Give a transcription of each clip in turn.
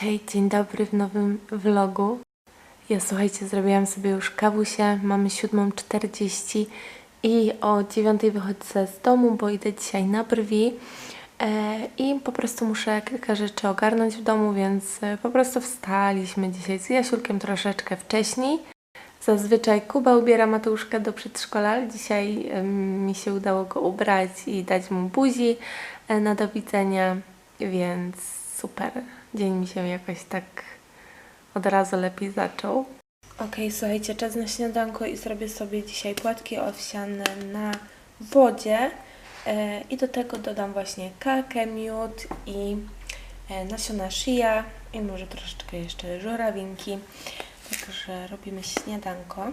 Hej, dzień dobry w nowym vlogu. Ja słuchajcie, zrobiłam sobie już kawusie, mamy 7.40 i o 9.00 wychodzę z domu, bo idę dzisiaj na brwi e, i po prostu muszę kilka rzeczy ogarnąć w domu, więc e, po prostu wstaliśmy dzisiaj z Jasiulkiem troszeczkę wcześniej. Zazwyczaj Kuba ubiera Mateuszka do przedszkola, ale dzisiaj mi się udało go ubrać i dać mu buzi e, na do widzenia, więc super. Dzień mi się jakoś tak od razu lepiej zaczął. Okej, słuchajcie, czas na śniadanko i zrobię sobie dzisiaj płatki owsiane na wodzie e, i do tego dodam właśnie kakę, miód i e, nasiona shea i może troszeczkę jeszcze żurawinki. Także robimy śniadanko.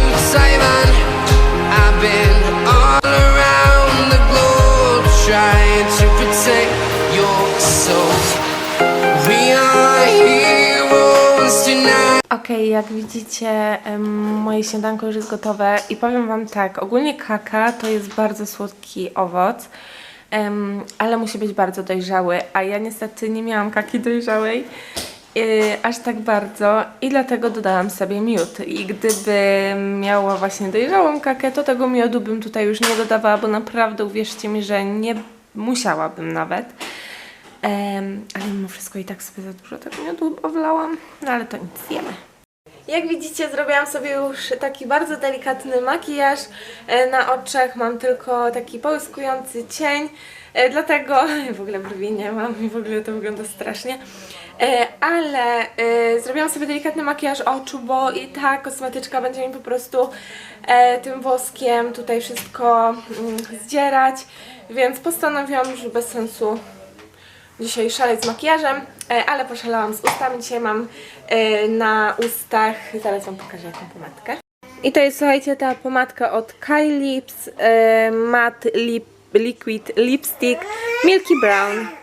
Okej, jak widzicie, moje śniadanko już jest gotowe i powiem Wam tak, ogólnie kaka to jest bardzo słodki owoc, ale musi być bardzo dojrzały, a ja niestety nie miałam kaki dojrzałej yy, aż tak bardzo i dlatego dodałam sobie miód i gdybym miała właśnie dojrzałą kakę, to tego miodu bym tutaj już nie dodawała, bo naprawdę uwierzcie mi, że nie musiałabym nawet. Em, ale mimo wszystko i tak sobie za dużo tego miodu wlałam, no ale to nic zjemy. Jak widzicie, zrobiłam sobie już taki bardzo delikatny makijaż. E, Na oczach mam tylko taki połyskujący cień, e, dlatego w ogóle brwi nie mam i w ogóle to wygląda strasznie. E, Ale zrobiłam sobie delikatny makijaż oczu, bo i ta kosmetyczka będzie mi po prostu tym woskiem tutaj wszystko mm, zdzierać, więc postanowiłam, że bez sensu dzisiaj szaleć z makijażem, e, ale poszalałam z ustami. Dzisiaj mam e, na ustach, zaraz Wam pokażę jaką pomadkę. I to jest, słuchajcie, ta pomadka od Kai Lips e, Matte Lip, Liquid Lipstick Milky Brown.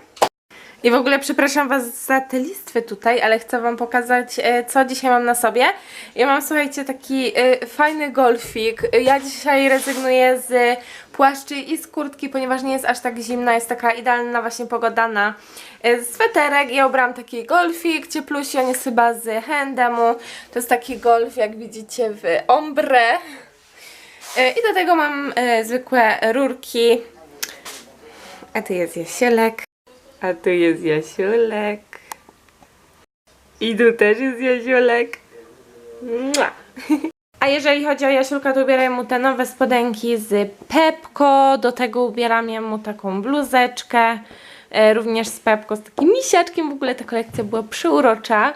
I w ogóle przepraszam Was za te listwy tutaj, ale chcę Wam pokazać, e, co dzisiaj mam na sobie. Ja mam, słuchajcie, taki e, fajny golfik. Ja dzisiaj rezygnuję z płaszczy i z kurtki, ponieważ nie jest aż tak zimna, jest taka idealna właśnie pogoda na e, sweterek. Ja ubrałam taki golfik, cieplusi, on jest chyba z H&M-u. To jest taki golf, jak widzicie, w ombre. I do tego mam zwykłe rurki. A tu jest Jasielek. A tu jest Jasiulek. I tu też jest Jasiulek. Mua. A jeżeli chodzi o Jasiulka, to ubieram mu te nowe spodenki z Pepko. Do tego ubieram mu taką bluzeczkę. E, również z Pepko, z takim misiaczkiem. W ogóle ta kolekcja była przyurocza.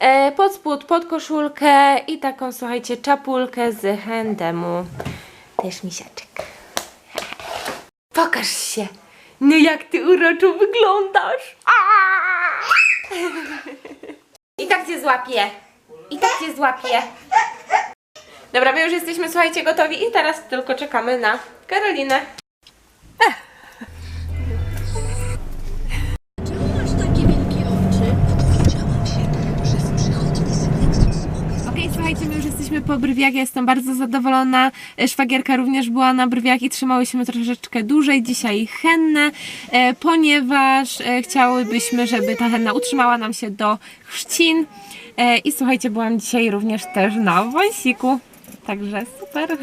E, pod spód, pod koszulkę i taką, słuchajcie, czapulkę z H&M-u. Też misiaczek. Pokaż się. No jak ty uroczo wyglądasz. I tak cię złapię. I tak cię złapię. Dobra, my już jesteśmy, słuchajcie, gotowi i teraz tylko czekamy na Karolinę. Po brwiach, ja jestem bardzo zadowolona. E, Szwagierka również była na brwiach i trzymałyśmy troszeczkę dłużej dzisiaj hennę, e, ponieważ e, chciałybyśmy, żeby ta henna utrzymała nam się do chrzcin. I słuchajcie, byłam dzisiaj również też na wąsiku, także super.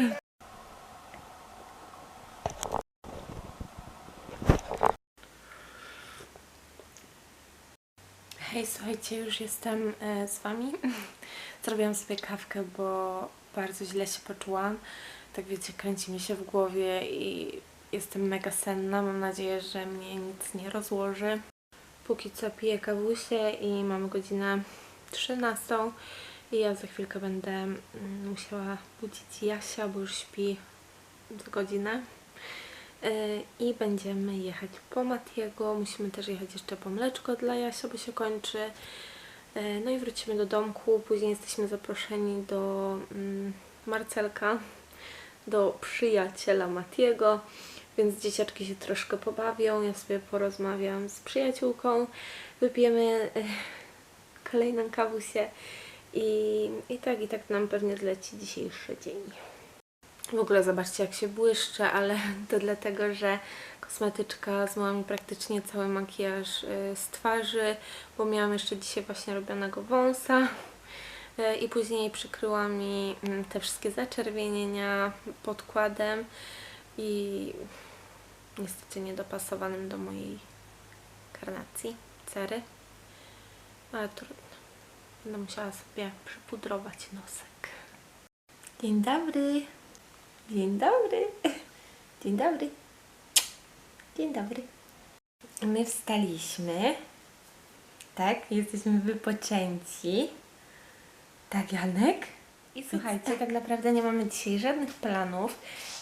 Hej, słuchajcie, już jestem z Wami. Zrobiłam sobie kawkę, bo bardzo źle się poczułam. Tak wiecie, kręci mi się w głowie i jestem mega senna. Mam nadzieję, że mnie nic nie rozłoży. Póki co piję kawusie i mamy godzinę 13 i ja za chwilkę będę mm, musiała budzić Jasia, bo już śpi z godzinę. Yy, I będziemy jechać po Matiego. Musimy też jechać jeszcze po mleczko dla Jasia, bo się kończy. E, No i wrócimy do domku. Później jesteśmy zaproszeni do mm, Marcelka, do przyjaciela Matiego, więc dzieciaczki się troszkę pobawią. Ja sobie porozmawiam z przyjaciółką, wypijemy e, kolejną kawusię i, i tak, i tak nam pewnie zleci dzisiejszy dzień. W ogóle zobaczcie jak się błyszczę, ale to dlatego, że kosmetyczka zmyła mi praktycznie cały makijaż y, z twarzy, bo miałam jeszcze dzisiaj właśnie robionego wąsa y, i później przykryła mi mm, te wszystkie zaczerwienienia podkładem i niestety niedopasowanym do mojej karnacji, cery, ale trudno. Będę musiała sobie przypudrować nosek. Dzień dobry. Dzień dobry. Dzień dobry. Dzień dobry. My wstaliśmy. Tak, jesteśmy wypoczęci. Tak, Janek? I słuchajcie, tak naprawdę nie mamy dzisiaj żadnych planów.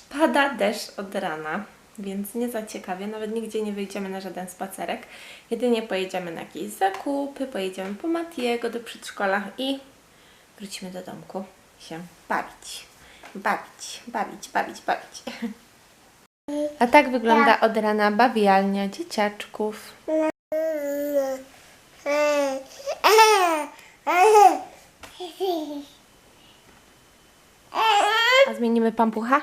Pada deszcz od rana, więc nie za ciekawie. Nawet nigdzie nie wyjdziemy na żaden spacerek. Jedynie pojedziemy na jakieś zakupy, pojedziemy po Matiego do przedszkola i wrócimy do domku się bawić. Bawić, bawić, bawić, bawić. A tak wygląda od rana bawialnia dzieciaczków. A zmienimy pampucha?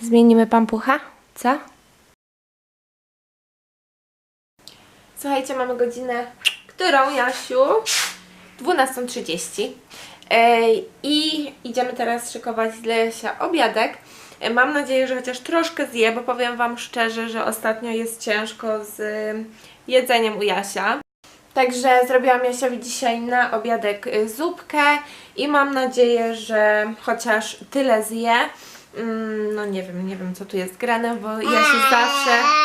Zmienimy pampucha? Co? Słuchajcie, mamy godzinę, którą Jasiu? 12.30 Ej, i idziemy teraz szykować dla Jasia obiadek. E, Mam nadzieję, że chociaż troszkę zje, bo powiem Wam szczerze, że ostatnio jest ciężko z jedzeniem u Jasia. Także zrobiłam Jasiowi dzisiaj na obiadek y, zupkę i mam nadzieję, że chociaż tyle zje. Mm, No nie wiem, nie wiem co tu jest grane, bo Jasiu zawsze...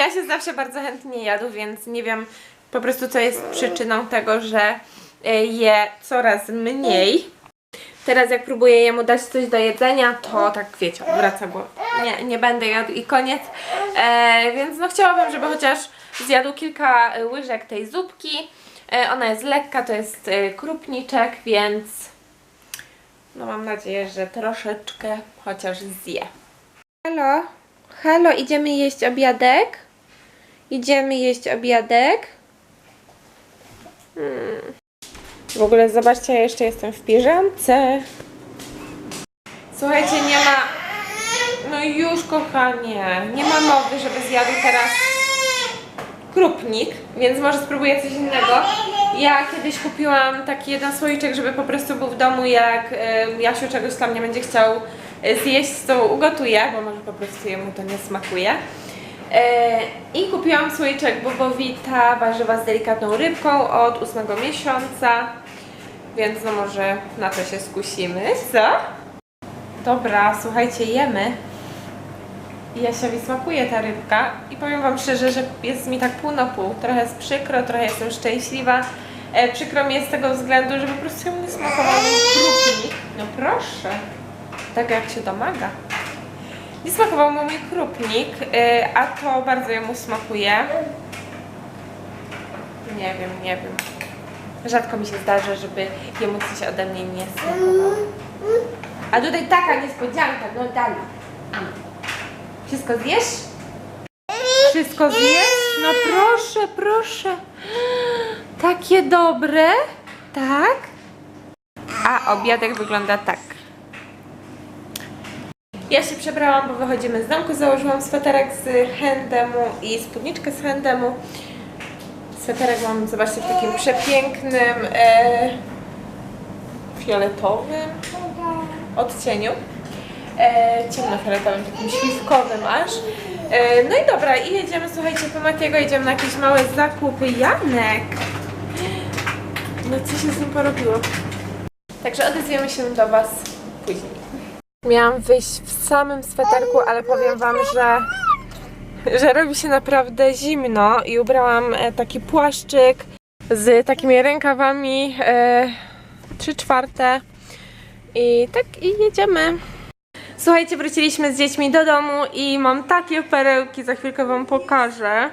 Ja się zawsze bardzo chętnie jadł, więc nie wiem po prostu co jest przyczyną tego, że e, je coraz mniej. Teraz jak próbuję jemu dać coś do jedzenia, to tak wiecie, wraca, bo nie, nie będę jadł i koniec. E, więc no chciałabym, żeby chociaż zjadł kilka łyżek tej zupki. E, ona jest lekka, to jest e, krupniczek, więc no mam nadzieję, że troszeczkę chociaż zje. Halo? Halo, idziemy jeść obiadek? Idziemy jeść obiadek? Hmm. W ogóle zobaczcie, ja jeszcze jestem w piżamce. Słuchajcie, nie ma... No już, kochanie. Nie ma mowy, żeby zjadł teraz krupnik, więc może spróbuję coś innego. Ja kiedyś kupiłam taki jeden słoiczek, żeby po prostu był w domu, jak y, Jasiu czegoś tam nie będzie chciał y, zjeść, to ugotuję, bo może po prostu jemu to nie smakuje. E, I kupiłam słoiczek Bobowita, warzywa z delikatną rybką od ósmego miesiąca, więc no może na to się skusimy, co? Dobra, słuchajcie, jemy. Jasiowi smakuje ta rybka i powiem Wam szczerze, że jest mi tak pół na pół. Trochę jest przykro, trochę jestem szczęśliwa. E, przykro mi jest z tego względu, że po prostu mi nie smakował mój krupnik. No proszę, tak jak się domaga. Nie smakował mu mój krupnik, y, a to bardzo jemu smakuje. Nie wiem, nie wiem. Rzadko mi się zdarza, żeby jemu coś ode mnie nie smakowało. A tutaj taka niespodzianka, no dalej. Wszystko zjesz? Wszystko zjesz? No proszę, proszę. Takie dobre, tak? A obiadek wygląda tak. Ja się przebrałam, bo wychodzimy z domku, założyłam sweterek z Handemu i spódniczkę z Handemu. Sweterek mam, zobaczcie, w takim przepięknym e, fioletowym odcieniu. E, ciemnofioletowych, takim śliwkowym aż. E, no i dobra, i jedziemy, słuchajcie, po Matiego, jedziemy na jakieś małe zakupy. Janek! No co się z nim porobiło? Także odezwiemy się do Was później. Miałam wyjść w samym sweterku, ale powiem Wam, że, że robi się naprawdę zimno i ubrałam e, taki płaszczyk z takimi rękawami e, 3 czwarte i tak i jedziemy. Słuchajcie, wróciliśmy z dziećmi do domu i mam takie perełki, za chwilkę wam pokażę.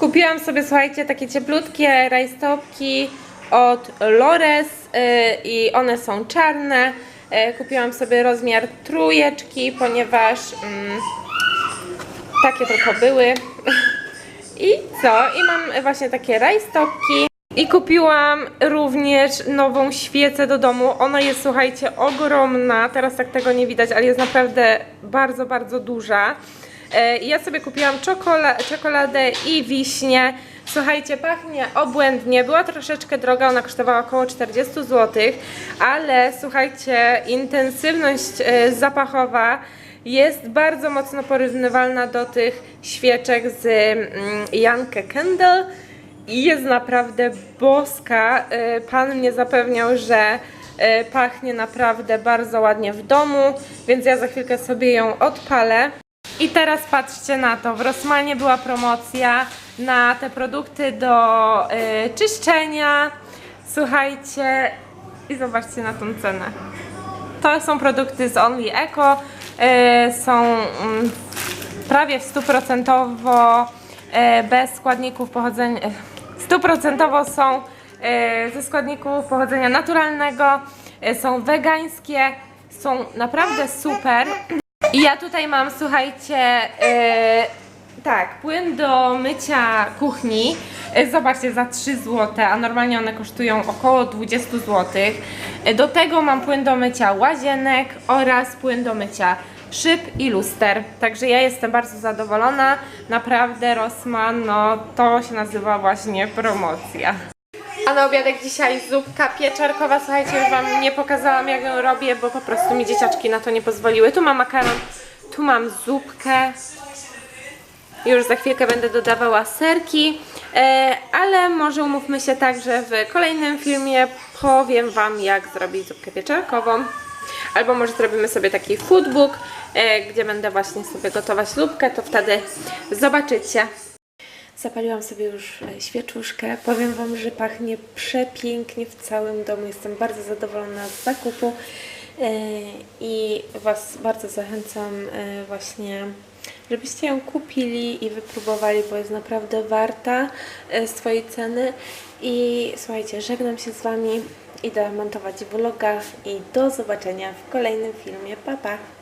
Kupiłam sobie, słuchajcie, takie cieplutkie rajstopki od Lores yy, i one są czarne. Yy, kupiłam sobie rozmiar trójeczki, ponieważ mm, takie tylko były. I co? I mam właśnie takie rajstopki. I kupiłam również nową świecę do domu. Ona jest, słuchajcie, ogromna. Teraz tak tego nie widać, ale jest naprawdę bardzo, bardzo duża. E, Ja sobie kupiłam czekola czekoladę i wiśnie. Słuchajcie, pachnie obłędnie. Była troszeczkę droga, ona kosztowała około 40 zł, ale słuchajcie, intensywność e, zapachowa jest bardzo mocno porównywalna do tych świeczek z mm, Jankę Candle i jest naprawdę boska. Y, Pan mnie zapewniał, że y, pachnie naprawdę bardzo ładnie w domu, więc ja za chwilkę sobie ją odpalę. I teraz patrzcie na to, w Rossmanie była promocja na te produkty do y, czyszczenia. Słuchajcie i zobaczcie na tą cenę. To są produkty z Only Eco. e, są mm, prawie w stuprocentowo e, bez składników pochodzenia. e, Stuprocentowo są e, ze składników pochodzenia naturalnego. Są wegańskie. Są naprawdę super. I ja tutaj mam, słuchajcie, tak, płyn do mycia kuchni. E, Zobaczcie, za 3 zł, a normalnie one kosztują około 20 zł. E, Do tego mam płyn do mycia łazienek oraz płyn do mycia szyb i luster. Także ja jestem bardzo zadowolona. Naprawdę Rossmann, no to się nazywa właśnie promocja. A na obiadek dzisiaj zupka pieczarkowa. Słuchajcie, już Wam nie pokazałam jak ją robię, bo po prostu mi dzieciaczki na to nie pozwoliły. Tu mam makaron, tu mam zupkę. Już za chwilkę będę dodawała serki, e, ale może umówmy się tak, że w kolejnym filmie powiem Wam jak zrobić zupkę pieczarkową. Albo może zrobimy sobie taki foodbook, e, gdzie będę właśnie sobie gotować lubkę, to wtedy zobaczycie. Zapaliłam sobie już e, świeczuszkę. Powiem Wam, że pachnie przepięknie w całym domu. Jestem bardzo zadowolona z zakupu i Was bardzo zachęcam właśnie, żebyście ją kupili i wypróbowali, bo jest naprawdę warta e, swojej ceny. I słuchajcie, żegnam się z Wami. Idę montować vloga i do zobaczenia w kolejnym filmie. Pa, pa!